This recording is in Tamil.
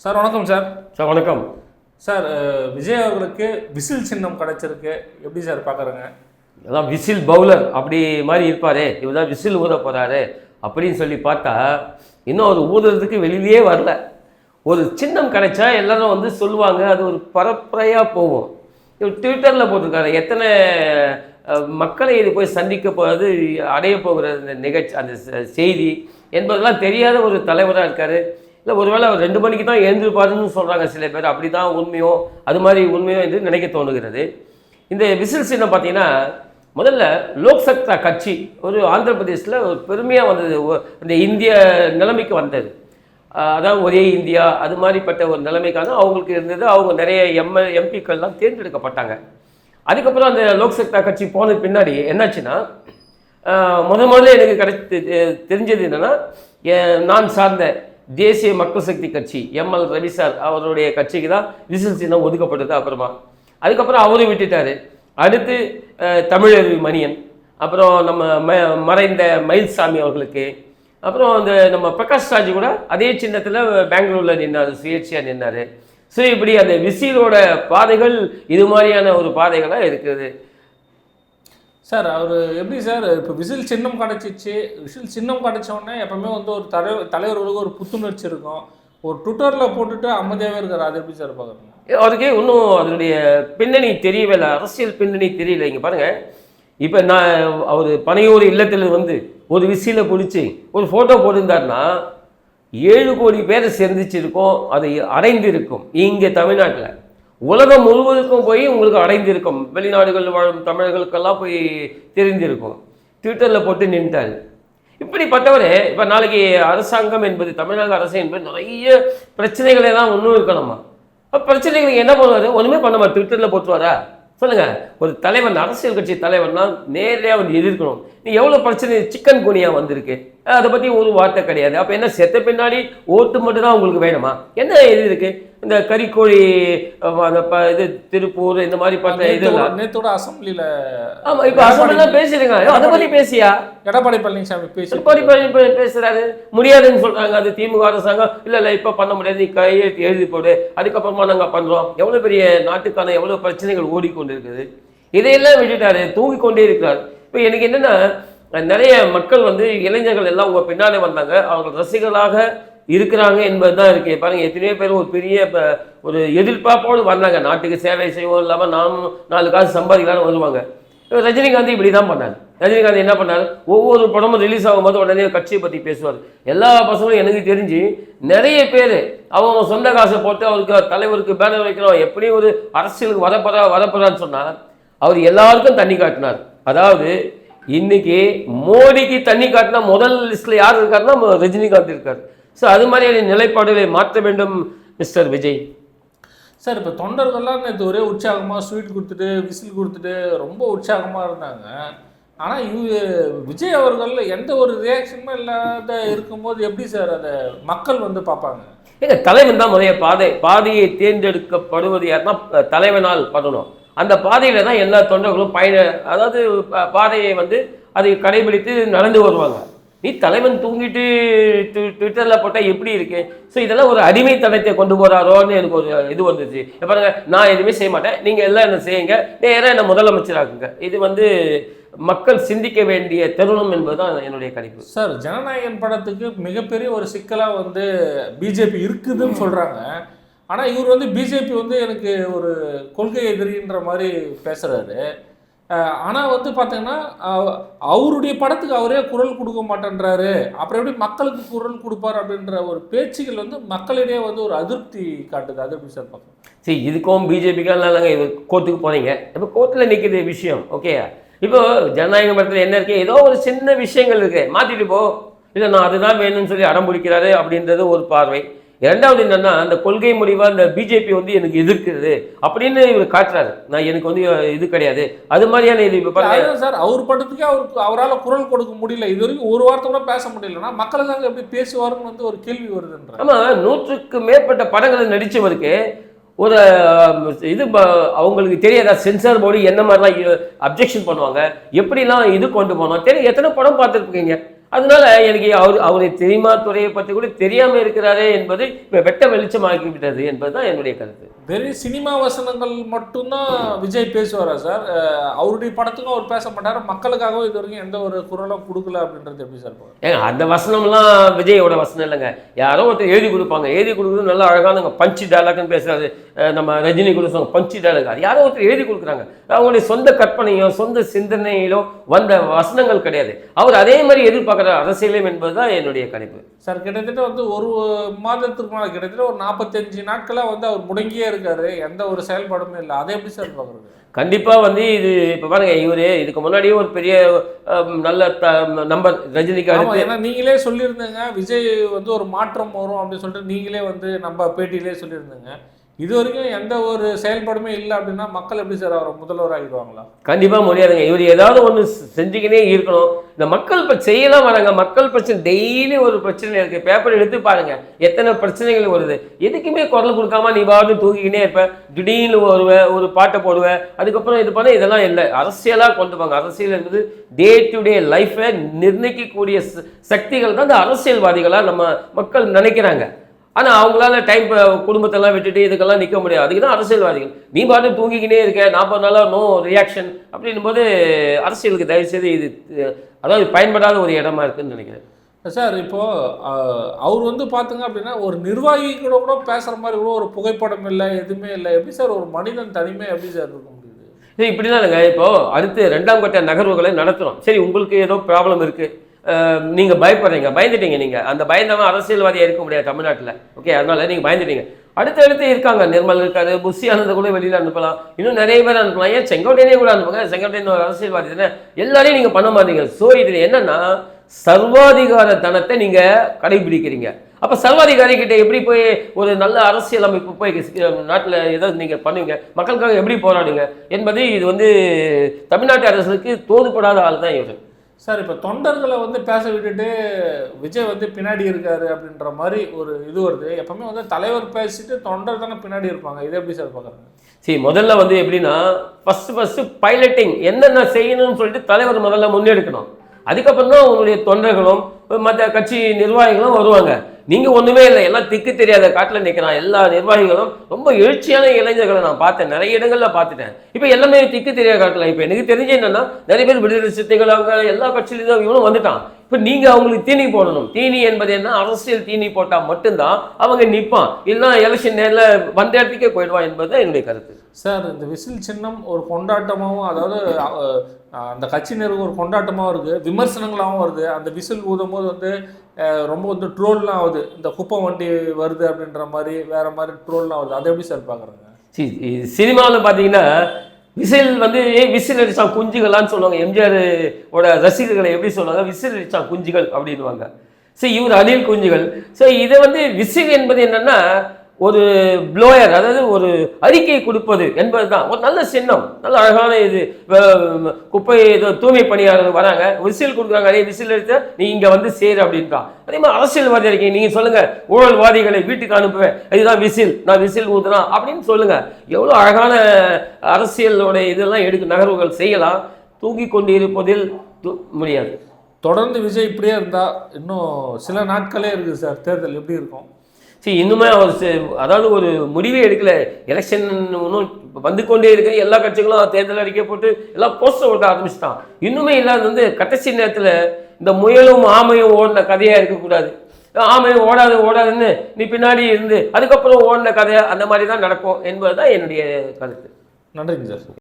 சார் வணக்கம் சார். சார் வணக்கம். சார் விஜய் அவர்களுக்கு விசில் சின்னம் கிடைச்சிருக்கு. எப்படி சார் பார்க்குறேங்க? அதான் விசில் பவுலர் அப்படி மாதிரி இருப்பாரே இவர் தான் விசில் ஊத போகிறாரு அப்படின்னு சொல்லி பார்த்தா இன்னும் அவர் ஊதுறதுக்கு வெளியிலேயே வரல. ஒரு சின்னம் கிடைச்சா எல்லாரும் வந்து சொல்லுவாங்க அது ஒரு பரப்புரையாக போகும். இவர் ட்விட்டரில் போட்டிருக்காரு எத்தனை மக்களை இது போய் சந்திக்க போகிறது அடைய போகிற இந்த நிகழ்ச்சி அந்த செய்தி என்பதெல்லாம் தெரியாத ஒரு தலைவராக இருக்கார். இல்லை ஒருவேளை ரெண்டு மணிக்கு தான் எழுந்திருப்பாருன்னு சொல்கிறாங்க சில பேர். அப்படி தான் உண்மையோ அது மாதிரி உண்மையோ என்று நினைக்க தோணுகிறது. இந்த விசில் சின்னம் பார்த்தீங்கன்னா முதல்ல லோக் சக்தா கட்சி ஒரு ஆந்திர பிரதேசில் ஒரு பெருமையாக வந்தது. இந்த இந்திய நிலைமைக்கு வந்தது. அதான் ஒரே இந்தியா அது மாதிரிப்பட்ட ஒரு நிலைமைக்காக அவங்களுக்கு இருந்தது. அவங்க நிறைய எம்எ எம்பிக்கள்லாம் தேர்ந்தெடுக்கப்பட்டாங்க. அதுக்கப்புறம் அந்த லோக் சக்தா கட்சி போன பின்னாடி என்னாச்சுன்னா முத முதல்ல எனக்கு கிடைத்து தெரிஞ்சது என்னன்னா நான் சார்ந்த தேசிய மக்கள் சக்தி கட்சி எம்எல் ரவி சார் அவருடைய கட்சிக்கு தான் விசில் சின்னம் ஒதுக்கப்பட்டது அப்புறமா. அதுக்கப்புறம் அவரும் விட்டுட்டாரு. அடுத்து தமிழர் தமிழருவி மணியன் அப்புறம் நம்ம ம மறைந்த மயில்சாமி அவர்களுக்கு அப்புறம் அந்த நம்ம பிரகாஷ் ராஜ் கூட அதே சின்னத்தில் பெங்களூரில் நின்னார் சுயேட்சையாக நின்னார். ஸோ இப்படி அந்த விசிலோட பாதைகள் இது மாதிரியான ஒரு பாதைகளாக இருக்குது. சார் அவர் எப்படி சார் இப்போ விசில் சின்னம் கிடச்சிச்சு. விசில் சின்னம் கிடச்சோடனே எப்போவுமே எப்பவுமே வந்து ஒரு தலைவர் தலைவர்களுக்கு ஒரு புத்துணர்ச்சி இருக்கும். ஒரு ட்விட்டரில் போட்டுட்டு அமைதியாகவே இருக்கார். அது எப்படி சார் பார்க்குறீங்க? அவருக்கே இன்னும் அதனுடைய பின்னணி தெரியவே இல்லை அரசியல் பின்னணி தெரியல இங்கே பாருங்கள் இப்போ நான் அவர் பனையூர் இல்லத்தில் வந்து ஒரு விசியில் பிடிச்சி ஒரு ஃபோட்டோ போட்டிருந்தாருன்னா ஏழு கோடி பேரை சேர்ந்துச்சிருக்கும். அதை அடைந்திருக்கும். இங்கே தமிழ்நாட்டில். உலகம் முழுவதுக்கும் போய் உங்களுக்கு அடைந்திருக்கும். வெளிநாடுகள் வாழும் தமிழர்களுக்கெல்லாம் போய் தெரிந்திருக்கும். ட்விட்டரில் போட்டு நின்றார் இப்படிப்பட்டவர் இப்போ நாளைக்கு அரசாங்கம் என்பது தமிழக அரசு என்பது நிறைய பிரச்சனைகளை தான் ஒன்றும் இருக்கணுமா அப்ப பிரச்சனைகளுக்கு என்ன பண்ணுவார்? ஒன்றுமே பண்ண ட்விட்டரில் போட்டுருவாரா? சொல்லுங்கள் ஒரு தலைவன் அரசியல் கட்சி தலைவன்னா நேரடியாக வந்து எதிர்க்கணும். நீ எவ்வளோ பிரச்சனை சிக்கன் குனியா வந்திருக்கு? அதை பற்றி ஒரு வார்த்தை கிடையாது. அப்போ என்ன செத்த பின்னாடி ஓட்டு மட்டும் தான் உங்களுக்கு வேணுமா? என்ன இது இருக்கு இந்த கறிக்கோழி அந்த இது திருப்பூர் இந்த மாதிரி பார்த்த இதெல்லாம். நேத்தோட அசம்பிளியில் ஆமாம் இப்போ அசம்பிளாக பேசிடுங்க அதை பற்றி பேசியா? எடப்பாடி பழனிசாமி பேசி திருப்பதி பழனி பேசுறாரு. முடியாதுன்னு சொல்றாங்க. அது திமுக அரசாங்கம். இல்ல இல்ல இப்ப பண்ண முடியாது. நீ கையெழுத்து எழுதி போடு. அதுக்கப்புறமா நாங்க பண்றோம். எவ்வளவு பெரிய நாட்டுக்கான எவ்வளவு பிரச்சனைகள் ஓடிக்கொண்டு இருக்குது இதையெல்லாம் விட்டுட்டாரு. தூங்கி கொண்டே இருக்கிறார். இப்போ எனக்கு என்னென்னா நிறைய மக்கள் வந்து இளைஞர்கள் எல்லாம் உங்கள் பின்னாலே வந்தாங்க. அவங்க ரசிகர்களாக இருக்கிறாங்க என்பது தான் இருக்குது பாருங்கள் எத்தனையோ பேர் ஒரு பெரிய இப்போ ஒரு எதிர்பார்ப்போடு வந்தாங்க. நாட்டுக்கு சேவை செய்வோம் இல்லாமல் நானும் நாலு காசு சம்பாதிக்கலாம்னு வருவாங்க. இப்போ ரஜினிகாந்த் இப்படி தான் பண்ணார். ரஜினிகாந்த் என்ன பண்ணார்? ஒவ்வொரு படமும் ரிலீஸ் ஆகும்போது உடனே கட்சியை பற்றி பேசுவார். எல்லா பசங்களும் எனக்கு தெரிஞ்சு நிறைய பேர் அவங்க சொந்த காசை போட்டு அவருக்கு தலைவருக்கு பேனர் வைக்கிறோம் எப்படியும் ஒரு அரசியலுக்கு வரப்போறா வரப்போறான்னு சொன்னால் அவர் எல்லாருக்கும் தண்ணி காட்டினார். அதாவது இன்னைக்கு மோடிக்கு தண்ணி காட்டினா முதல் லிஸ்ட்ல யார் இருக்காருன்னா ரஜினிகாந்த் இருக்கார். ஸோ அது மாதிரியான நிலைப்பாடுகளை மாற்ற வேண்டும் மிஸ்டர் விஜய். சார் இப்போ தொண்டர்கள்லாம் நேற்று ஒரே உற்சாகமாக ஸ்வீட் கொடுத்துட்டு விசில் கொடுத்துட்டு ரொம்ப உற்சாகமாக இருந்தாங்க. ஆனால் இவ விஜய் அவர்கள் எந்த ஒரு ரியாக்ஷனுமே இல்லாத இருக்கும்போது எப்படி சார் அதை மக்கள் வந்து பார்ப்பாங்க? ஏங்க தலைவன் தான் முறைய பாதை. பாதையை தேர்ந்தெடுக்கப்படுவது யாருன்னா தலைவனால் பண்ணணும். அந்த பாதையில் தான் எல்லா தொண்டர்களும் பயண அதாவது பாதையை வந்து அதை கடைபிடித்து நடந்து வருவாங்க. நீ தலைவன் தூங்கிட்டு ட்விட்டரில் போட்டால் எப்படி இருக்கு? ஸோ இதெல்லாம் ஒரு அடிமைத்தனத்தை கொண்டு போகிறாரோன்னு எனக்கு ஒரு இது வந்துச்சு. இப்ப பாருங்க நான் எதுவுமே செய்ய மாட்டேன். நீங்கள் எல்லாம் என்ன செய்யுங்க நேராக என்ன முதலமைச்சராக்குங்க. இது வந்து மக்கள் சிந்திக்க வேண்டிய தருணம் என்பதுதான் என்னுடைய கணிப்பு. சார் ஜனநாயகன் படத்துக்கு மிகப்பெரிய ஒரு சிக்கலாக வந்து பிஜேபி இருக்குதுன்னு சொல்கிறாங்க ஆனால் இவர் வந்து பிஜேபி வந்து எனக்கு ஒரு கொள்கை எதிரின்ற மாதிரி பேசுகிறாரு ஆனால் வந்து பார்த்தீங்கன்னா அவருடைய படத்துக்கு அவரே குரல் கொடுக்க மாட்டேன்றாரு. அப்புறம் எப்படி மக்களுக்கு குரல் கொடுப்பார் அப்படின்ற ஒரு பேச்சுகள் வந்து மக்களிடையே வந்து ஒரு அதிருப்தி காட்டுது அது எப்படி சார் பார்க்கணும் சரி இதுக்கும் பிஜேபிக்கும் இல்லைங்க. இது கோர்ட்டுக்கு போனீங்க. இப்போ கோர்ட்டில் நிற்கிது விஷயம் ஓகே இப்போ ஜனநாயக மரத்தில் என்ன இருக்கு? ஏதோ ஒரு சின்ன விஷயங்கள் இருக்கு. மாற்றிட்டு போ. இல்லை நான் அதுதான் வேணும்னு சொல்லி அடம் பிடிக்கிறாரு அப்படின்றது ஒரு பார்வை. இரண்டாவது என்னன்னா அந்த கொள்கை முடிவா இந்த பிஜேபி வந்து எனக்கு எதிர்க்கிறது அப்படின்னு இவர் காட்டுறாரு. நான் எனக்கு வந்து இது கிடையாது. அது மாதிரியான இது இப்போ சார் அவர் படத்துக்கே அவருக்கு அவரால் குரல் கொடுக்க முடியல. இது வரைக்கும் ஒரு வார்த்தை கூட பேச முடியலன்னா மக்களுக்காக எப்படி பேசுவாருன்னு வந்து ஒரு கேள்வி வருதுன்ற ஆமா நூற்றுக்கு மேற்பட்ட படங்களை நடிச்சவருக்கு ஒரு இது அவங்களுக்கு தெரியாதா? சென்சார் போர்டு என்ன மாதிரிலாம் அப்ஜெக்ஷன் பண்ணுவாங்க? எப்படிலாம் இது கொண்டு போனோம்? தெரியும் எத்தனை படம் பார்த்துருப்பீங்க? அதனால எனக்கு அவர் அவரை தெரியுமா துறையை பற்றி கூட தெரியாம இருக்கிறாரே என்பது இப்ப வெட்ட வெளிச்சமாக்கி விட்டது என்பதுதான் என்னுடைய கருத்து. வெறும் சினிமா வசனங்கள் மட்டும்தான் விஜய் பேசுவாரா சார்? அவருடைய படத்துக்கும் அவர் பேச மாட்டாரு. மக்களுக்காகவும் இது வரைக்கும் எந்த ஒரு குரலும் கொடுக்கல அப்படின்றது எப்படி சார்? ஏங்க அந்த வசனம்லாம் விஜயோட வசனம் இல்லைங்க. யாரோ ஒருத்தர் எழுதி கொடுப்பாங்க. எழுதி கொடுக்குறது நல்லா அழகான பஞ்சு டைலாக்னு பேசுறாரு. நம்ம ரஜினி கூட பஞ்சு டைலாக் அது யாரோ ஒருத்தர் எழுதி கொடுக்குறாங்க. அவங்களுடைய சொந்த கற்பனையோ சொந்த சிந்தனையிலோ வந்த வசனங்கள் கிடையாது. அவர் அதே மாதிரி எதிர்பார்க்குற அரசியலும் என்பதுதான் என்னுடைய கணிப்பு. சார் கிட்டத்தட்ட வந்து ஒரு மாதத்துக்கு மேலே கிட்டத்தட்ட ஒரு நாற்பத்தஞ்சு நாட்களா வந்து அவர் முடங்கியே இருக்காரு. எந்த ஒரு செயல்பாடுமே இல்லை. அதை எப்படி சார் பாக்குறது கண்டிப்பா வந்து இது இப்போ பாருங்க இவரு இதுக்கு முன்னாடியே ஒரு பெரிய நல்ல நம்பர் அடுத்து ஏன்னா நீங்களே சொல்லியிருந்தீங்க விஜய் வந்து ஒரு மாற்றம் வரும் அப்படின்னு சொல்லிட்டு நீங்களே வந்து நம்ம பேட்டியிலே சொல்லியிருந்தீங்க. இது வரைக்கும் எந்த ஒரு செயல்பாடுமே இல்லை அப்படின்னா மக்கள் எப்படி சார் அவரை முதல்வர் ஆகிடுவாங்களா கண்டிப்பாக முடியாதுங்க. இவர் ஏதாவது ஒன்று செஞ்சுக்கினே இருக்கணும். இந்த மக்கள் இப்போ செய்யலாம் வராங்க. மக்கள் பிரச்சனை டெய்லி ஒரு பிரச்சனை இருக்குது பேப்பர் எடுத்து பாருங்கள் எத்தனை பிரச்சனைகள் வருது. எதுக்குமே குரல் கொடுக்காம நீ பாட்டு தூக்கிக்கினே இருப்பேன் திடீர்னு வருவ ஒரு பாட்டை போடுவேன். அதுக்கப்புறம் இது பண்ண இதெல்லாம் இல்லை. அரசியலாக கொண்டு வாங்க. அரசியல் என்பது டே டு டே லைஃப்பை நிர்ணயிக்கக்கூடிய ச- சக்திகள் தான் இந்த அரசியல்வாதிகளாக நம்ம மக்கள் நினைக்கிறாங்க. ஆனா அவங்களால டைம் குடும்பத்தெல்லாம் விட்டுட்டு இதுக்கெல்லாம் நிக்க முடியாது. அதுக்கு தான் அரசியல்வாதிகள். நீ பாட்டு தூங்கிக்கினே இருக்க நாற்பது நாளா நோ ரியாக்ஷன் அப்படின்னும் போது அரசியலுக்கு தயவுசெய்து இது அதாவது பயன்படாத ஒரு இடமா இருக்குன்னு நினைக்கிறேன். சார் இப்போ அஹ், அவர் வந்து பாத்துங்க அப்படின்னா ஒரு நிர்வாகி கூட கூட பேசுற மாதிரி கூட ஒரு புகைப்படம் இல்லை எதுவுமே இல்லை. எப்படி சார் ஒரு மனிதன் தனிமை எப்படி சார் இருக்க முடியுது? சரி இப்படி தானுங்க இப்போ அடுத்து ரெண்டாம் கட்ட நகர்வுகளை நடத்துறோம். சரி உங்களுக்கு ஏதோ ப்ராப்ளம் இருக்கு. நீங்கள் பயப்படுறீங்க பயந்துட்டீங்க நீங்கள் அந்த பயந்தவன் அரசியல்வாதியாக இருக்க முடியாது தமிழ்நாட்டில். ஓகே அதனால் நீங்கள் பயந்துட்டீங்க. அடுத்தடுத்து இருக்காங்க நிர்மல் இருக்காரு புஷி ஆனந்த கூட வெளியில் அனுப்பலாம். இன்னும் நிறைய பேர் அனுப்பலாம். ஏன் செங்கோட்டையனே கூட அனுப்புங்க செங்கோட்டையன் ஒரு அரசியல்வாதி தானே? எல்லாரையும் நீங்கள் பண்ண மாட்டீங்க. ஸோ இது என்னன்னா சர்வாதிகார தனத்தை நீங்கள் கடைபிடிக்கிறீங்க. அப்போ சர்வாதிகாரி கிட்ட எப்படி போய் ஒரு நல்ல அரசியல் அமைப்பு போய் நாட்டில் ஏதாவது நீங்கள் பண்ணுவீங்க? மக்களுக்காக எப்படி போராடுங்க என்பது இது வந்து தமிழ்நாட்டு அரசுக்கு தோதுபடாத ஆள் தான் இவர். சார் இப்போ தொண்டர்களை வந்து பேச விட்டுட்டு விஜய் வந்து பின்னாடி இருக்காரு அப்படின்ற மாதிரி ஒரு இது வருது. எப்பவுமே வந்து தலைவர் பேசிட்டு தொண்டர் தானே பின்னாடி இருப்பாங்க. இதை எப்படி சார் பார்க்குறாங்க சரி முதல்ல வந்து எப்படின்னா ஃபர்ஸ்ட் ஃபர்ஸ்ட் பைலட்டிங் என்னென்ன செய்யணும்னு சொல்லிட்டு தலைவர் முதல்ல முன்னெடுக்கணும். அதுக்கப்புறம் தான் உங்களுடைய தொண்டர்களும் மற்ற கட்சி நிர்வாகிகளும் வருவாங்க. நீங்கள் ஒன்றுமே இல்லை. எல்லாம் திக்கு தெரியாத காட்டில் நிற்கிறான் எல்லா நிர்வாகிகளும் ரொம்ப எழுச்சியான இளைஞர்களை நான் பார்த்தேன். நிறைய இடங்களில் பார்த்துட்டேன். இப்போ எல்லாமே திக்கு தெரியாத காட்டில். இப்போ எனக்கு தெரிஞ்சு என்னன்னா நிறைய பேர் விடுதலை சித்தைகள் அவங்க எல்லா கட்சியிலும் இவனும் வந்துட்டான். இப்போ நீங்கள் அவங்களுக்கு தீனி போடணும். தீனி என்பது என்ன? அரசியல் தீனி போட்டால் மட்டும்தான் அவங்க நிற்பான் இல்லைன்னா எலெக்ஷன் நேரில் வந்த இடத்துக்கே போயிடுவான் என்பது தான் என்னுடைய கருத்து. சார் இந்த விசில் சின்னம் ஒரு கொண்டாட்டமாகவும் அதாவது அந்த கட்சியினருக்கு ஒரு கொண்டாட்டமாகவும் இருக்குது விமர்சனங்களாகவும் வருது. அந்த விசில் ஊதும் போது வந்து ரொம்ப வந்து ட்ரோல்லாம் ஆகுது. இந்த குப்பை வண்டி வருது அப்படின்ற மாதிரி வேற மாதிரி ட்ரோல்லாம் ஆகுது. அதை எப்படி சார் பார்க்குறாங்க? சி சினிமாவில் பார்த்தீங்கன்னா விசில் வந்து ஏன் விசில் அடிச்சான் குஞ்சுகளான்னு சொல்லுவாங்க. எம்ஜிஆர் ஓட ரசிகர்களை எப்படி சொல்லுவாங்க? விசில் அடிச்சான் குஞ்சுகள் அப்படின்னுவாங்க. சரி இவர் அணில் குஞ்சுகள். ஸோ இதை வந்து விசில் என்பது என்னன்னா ஒரு ப்ளோயர் அதாவது ஒரு அறிக்கை கொடுப்பது என்பது தான் ஒரு நல்ல சின்னம் நல்ல அழகான இது குப்பை இது தூய்மை பணியாளர்கள் வராங்க விசில் கொடுக்குறாங்க அதே விசில் எடுத்து நீ இங்கே வந்து சேரு அப்படின்றான் அதே மாதிரி அரசியல்வாதி இருக்கீங்க நீங்கள் சொல்லுங்கள் ஊழல்வாதிகளை வீட்டுக்கு அனுப்புவேன் இதுதான் விசில் நான் விசில் ஊதுனா அப்படின்னு சொல்லுங்கள் எவ்வளோ அழகான அரசியலோட இதெல்லாம் எடுக்க நகர்வுகள் செய்யலாம். தூங்கி கொண்டு இருப்பதில் முடியாது. தொடர்ந்து விஜய் இப்படியே இருந்தால் இன்னும் சில நாட்களே இருக்குது சார் தேர்தல் எப்படி இருக்கும்? சரி இன்னுமே அவர் அதாவது ஒரு முடிவே எடுக்கல. எலெக்ஷன் ஒன்றும் வந்து கொண்டே இருக்க. எல்லா கட்சிகளும் தேர்தல் அறிக்கை போட்டு எல்லாம் போஸ்டர் ஓட்ட ஆரம்பிச்சுட்டான். இன்னுமே இல்லாத வந்து கடைசி நேரத்தில் இந்த முயலும் ஆமையும் ஓடின கதையாக இருக்கக்கூடாது. ஆமையும் ஓடாது ஓடாதுன்னு நீ பின்னாடி இருந்து அதுக்கப்புறம் ஓடின கதை அந்த மாதிரி தான் நடக்கும் என்பது தான் என்னுடைய கருத்து. நன்றிங்க சார்.